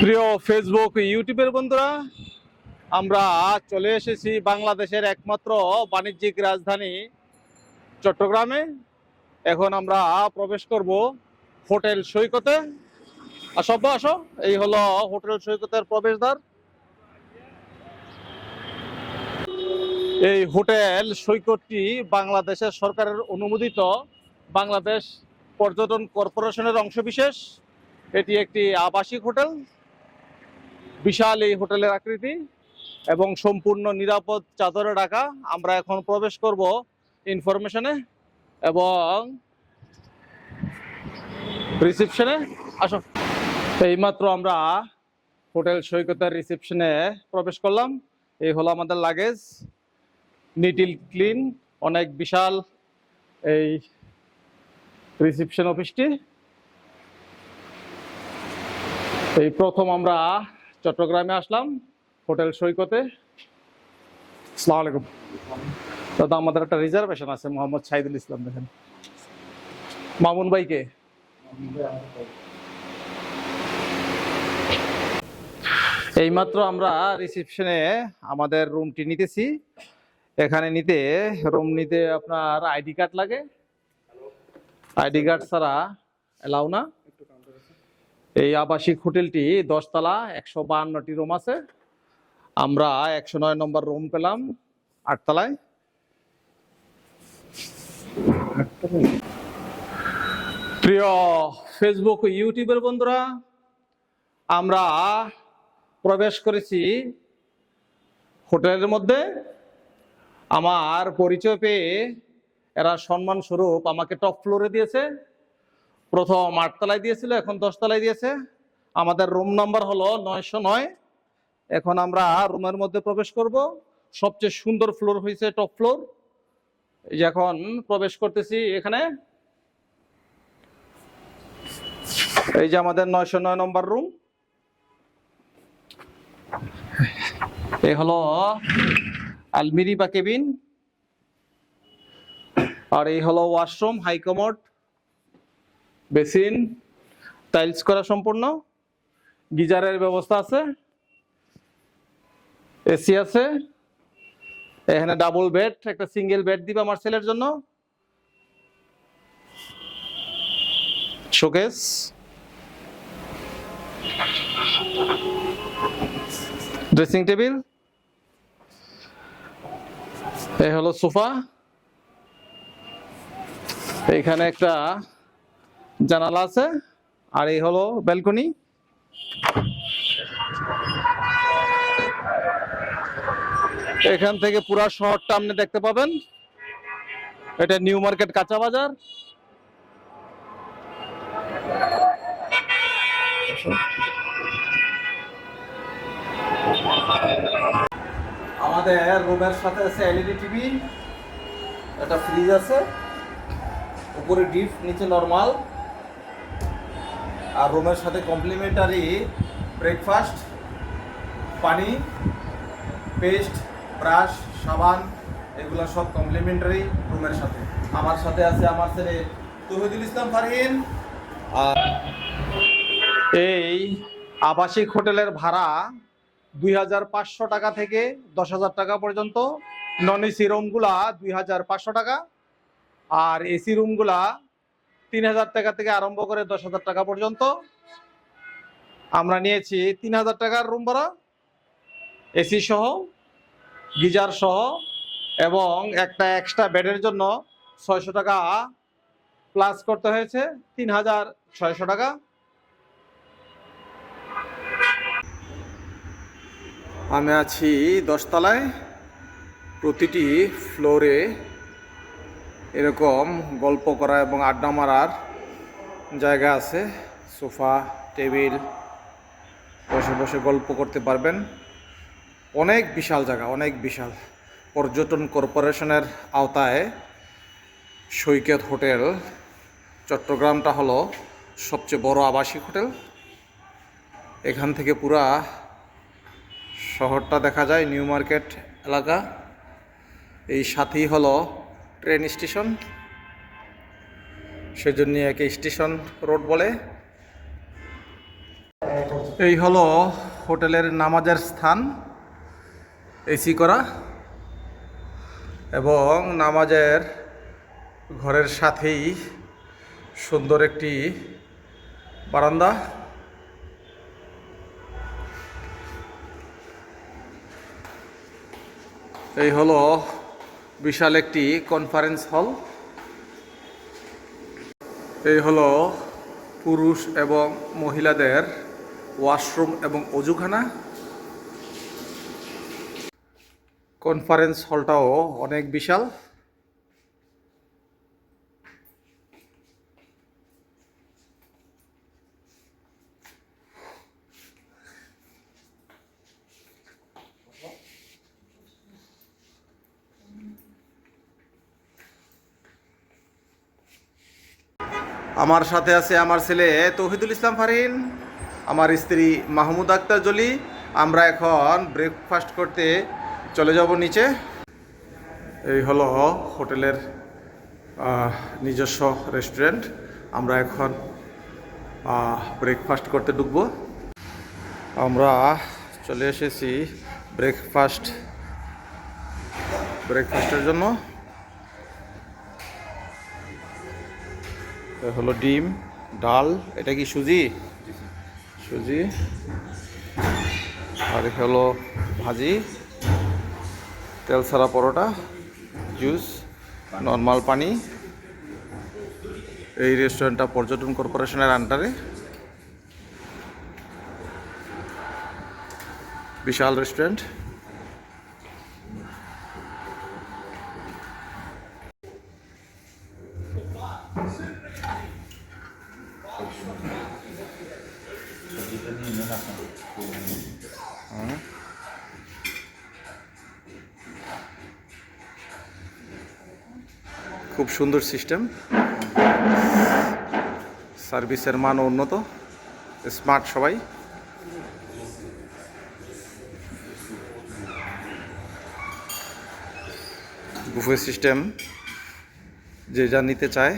প্রিয় ফেসবুক ইউটিউবের বন্ধুরা আমরা চলে এসেছি বাংলাদেশের একমাত্র বাণিজ্যিক রাজধানী চট্টগ্রামে। এখন আমরা প্রবেশ করব হোটেল সৈকতে। আসো আব্বা, আসো এই হলো হোটেল সৈকতের প্রবেশদ্বার। এই হোটেল সৈকতটি বাংলাদেশের সরকারের অনুমোদিত বাংলাদেশ পর্যটন কর্পোরেশনের অংশবিশেষ। এটি একটি আবাসিক হোটেল। বিশাল এই হোটেলের আকৃতি এবং সম্পূর্ণ নিরাপদ চাদরে ঢাকা। আমরা এখন প্রবেশ করব ইনফরমেশনে এবং রিসিপশনে আসো। এইমাত্র আমরা হোটেল সৈকতের রিসিপশনে প্রবেশ করলাম। এই হলো আমাদের লাগেজ নিটিল ক্লিন অনেক বিশাল এই রিসিপশন অফিসটি এই প্রথম আমরা চট্টগ্রামে আসলাম হোটেল সৈকতে। আসসালামু আলাইকুম। দাদা আমাদের একটা রিজার্ভেশন আছে মোহাম্মদ সাইদুল ইসলাম দেখেন। মামুন ভাইকে? এইমাত্র আমরা রিসেপশনে আমাদের রুমটি নিতেছি। এখানে নিতে রুম নিতে আপনার আইডি কার্ড লাগে। আইডি কার্ড ছাড়া এলাও না। এই আবাসিক হোটেলটি দশতলা, একশো বাহান্নটি রুম আছে। আমরা একশো নয় নম্বর রুম পেলাম, আটতলায়। প্রিয় ফেসবুক ইউটিউবের বন্ধুরা, আমরা প্রবেশ করেছি হোটেলের মধ্যে। আমার পরিচয় পেয়ে এরা সম্মান স্বরূপ আমাকে টপ ফ্লোরে দিয়েছে। প্রথম আটতলায় দিয়েছিল, এখন দশতলায় দিয়েছে। আমাদের রুম নাম্বার হলো নয়শো নয়। এখন আমরা রুমের মধ্যে প্রবেশ করব। সবচেয়ে সুন্দর ফ্লোর হয়েছে টপ ফ্লোর এই যে এখন প্রবেশ করতেছি এখানে। এই যে আমাদের নয়শো নয় নম্বর রুম এই হলো আলমিরি বা কেবিন। আর এই হলো ওয়াশরুম হাইকমোড বেসিন, টাইলস করা সম্পূর্ণ, গিজারের ব্যবস্থা আছে, এসি আছে, এখানে ডাবল বেড একটা সিঙ্গেল বেড দিবে আমার ছেলের জন্য। শোকেস ড্রেসিং টেবিল এই হলো সোফা। এখানে একটা জানালা আছে, আর এই হলো ব্যালকনি। এখান থেকে পুরা শহরটা আপনি দেখতে পাবেন। এটা নিউ মার্কেট কাঁচা বাজার। আমাদের রুমের সাথে আছে এলইডি টিভি, একটা ফ্রিজ আছে। উপরে ডিপ নিচে নরমাল। আর রুমের সাথে কমপ্লিমেন্টারি ব্রেকফাস্ট, পানি, পেস্ট, ব্রাশ, সাবান, এগুলো সব কমপ্লিমেন্টারি রুমের সাথে। আমার সাথে আছে আমার ছেলে তহিদুল ইসলাম ফারহিন। আর এই আবাসিক হোটেলের ভাড়া দুই হাজার পাঁচশো টাকা থেকে দশ টাকা পর্যন্ত। নন এসি রুমগুলা দুই হাজার পাঁচশো টাকা। আর এসি রুমগুলা তিন হাজার টাকা থেকে আরম্ভ করে দশ হাজার টাকা পর্যন্ত। আমরা নিয়েছি তিন হাজার টাকার রুম ভাড়া এসি সহ, গিজার সহ, এবং একটা এক্সট্রা বেডের জন্য ছয়শো টাকা প্লাস করতে হয়েছে তিন হাজার ছয়শো টাকা। আমি আছি দশতলায়, প্রতিটি ফ্লোরে এরকম গল্প করা এবং আড্ডা মারার জায়গা আছে। সোফা, টেবিল, বসে বসে গল্প করতে পারবেন। অনেক বিশাল জায়গা, অনেক বিশাল। পর্যটন কর্পোরেশনের আওতায় সৈকত হোটেল। চট্টগ্রামটা হলো সবচেয়ে বড় আবাসিক হোটেল। এখান থেকে পুরা শহরটা দেখা যায়, নিউ মার্কেট এলাকা। এই সাথেই হলো ট্রেন স্টেশন। সেজন্য একে স্টেশন রোড বলে। এই হলো হোটেলের নামাজের স্থান, এসি করা, এবং নামাজের ঘরের সাথেই সুন্দর একটি বারান্দা। এই হলো বিশাল একটি কনফারেন্স হল এই হল পুরুষ এবং মহিলাদের ওয়াশরুম এবং অজুখানা। কনফারেন্স হলটাও অনেক বিশাল। আমার সাথে আছে আমার ছেলে তৌহিদুল ইসলাম ফারিন, আমার স্ত্রী মাহমুদ আক্তার জলি। আমরা এখন ব্রেকফাস্ট করতে চলে যাব নিচে। এই হলো হোটেলের নিজস্ব রেস্টুরেন্ট আমরা এখন ব্রেকফাস্ট করতে ঢুকবো। আমরা চলে এসেছি ব্রেকফাস্ট ব্রেকফাস্টের জন্য। হলো ডিম, ডাল, এটা কি সুজি? সুজি। আর হলো ভাজি, তেল ছাড়া পরোটা, জুস, নর্মাল পানি। এই রেস্টুরেন্টটা পর্যটন কর্পোরেশনের আন্ডারে। বিশাল রেস্টুরেন্ট। খুব সুন্দর সিস্টেম। সার্ভিসের মান উন্নত। স্মার্ট সবাই। বুফে সিস্টেম যে যা নিতে চায়।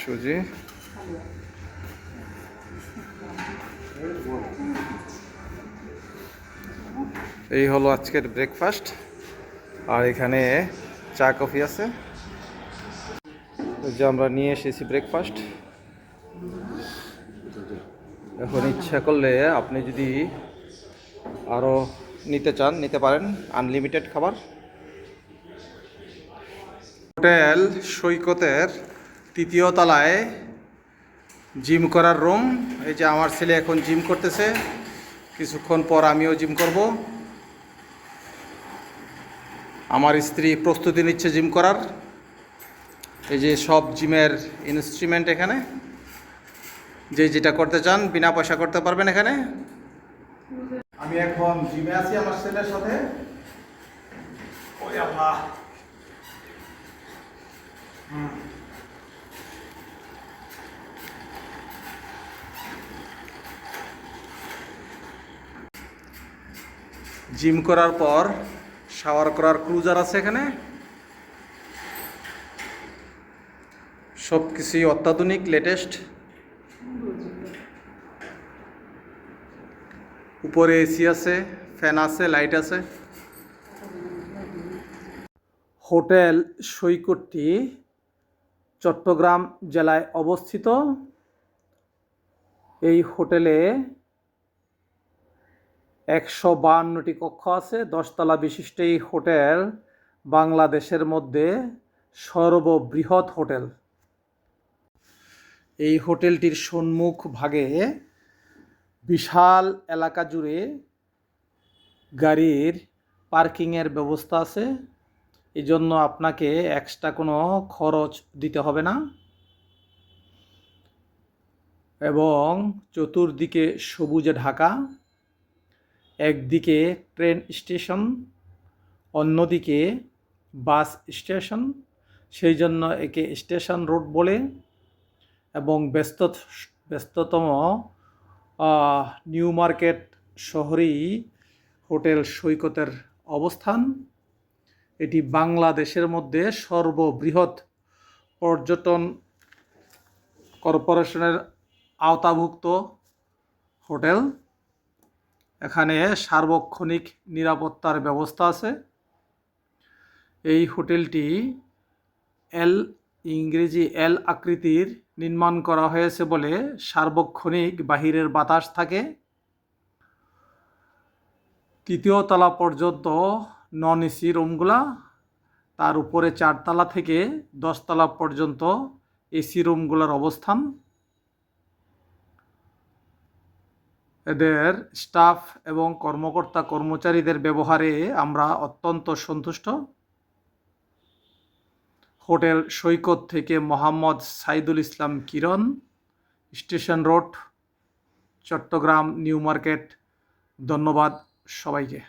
সুজি। এই হলো আজকের ব্রেকফাস্ট আর এখানে চা, কফি আছে। যে আমরা নিয়ে এসেছি ব্রেকফাস্ট এখন ইচ্ছা করলে আপনি যদি আরও নিতে চান, নিতে পারেন আনলিমিটেড খাবার। হোটেল সৈকতের তৃতীয় তলায় জিম করার রুম। এই যে আমার ছেলে এখন জিম করতেছে। কিছুক্ষণ পর আমিও জিম করব। আমার স্ত্রী প্রস্তুতি নিচ্ছে জিম করার। এই যে সব জিমের ইনস্ট্রুমেন্ট এখানে। যে যেটা করতে চান, বিনা পয়সা করতে পারবেন এখানে। আমি এখন জিমে আছি আমার ছেলের সাথে। ওই আল্লাহ। জিম করার পর শাওয়ার করার ক্রুজার আছে এখানে। সব কিছুই অত্যাধুনিক লেটেস্ট উপরে এসি আছে, ফ্যান আছে, লাইট আছে। হোটেল সৈকতটি চট্টগ্রাম জেলায় অবস্থিত। এই হোটেলে একশো বাহান্নটি কক্ষ আছে, দশতলা বিশিষ্ট এই হোটেল বাংলাদেশের মধ্যে সর্ববৃহৎ হোটেল। এই হোটেলটির সম্মুখ ভাগে বিশাল এলাকা জুড়ে গাড়ির পার্কিংয়ের ব্যবস্থা আছে। এই জন্য আপনাকে এক্সট্রা কোনো খরচ দিতে হবে না। এবং চতুর্দিকে সবুজে ঢাকা। একদিকে ট্রেন স্টেশন, অন্যদিকে বাস স্টেশন, সেই জন্য একে স্টেশন রোড বলে এবং ব্যস্ত ব্যস্ততম নিউ মার্কেট শহরেই হোটেল সৈকতের অবস্থান। এটি বাংলাদেশের মধ্যে সর্ববৃহৎ পর্যটন কর্পোরেশনের আওতাভুক্ত হোটেল। এখানে সার্বক্ষণিক নিরাপত্তার ব্যবস্থা আছে। এই হোটেলটি এল ইংরেজি এল আকৃতির নির্মাণ করা হয়েছে বলে সার্বক্ষণিক বাহিরের বাতাস থাকে। তৃতীয় তলা পর্যন্ত নন এসি রুমগুলা, তার উপরে চারতলা থেকে দশতলা পর্যন্ত এসি রুমগুলোর অবস্থান। এদের স্টাফ এবং কর্মকর্তা কর্মচারীদের ব্যবহারে আমরা অত্যন্ত সন্তুষ্ট। হোটেল সৈকত থেকে Mohammad Saidul Islam Kiran, station road, Chattogram new market. ধন্যবাদ সবাইকে।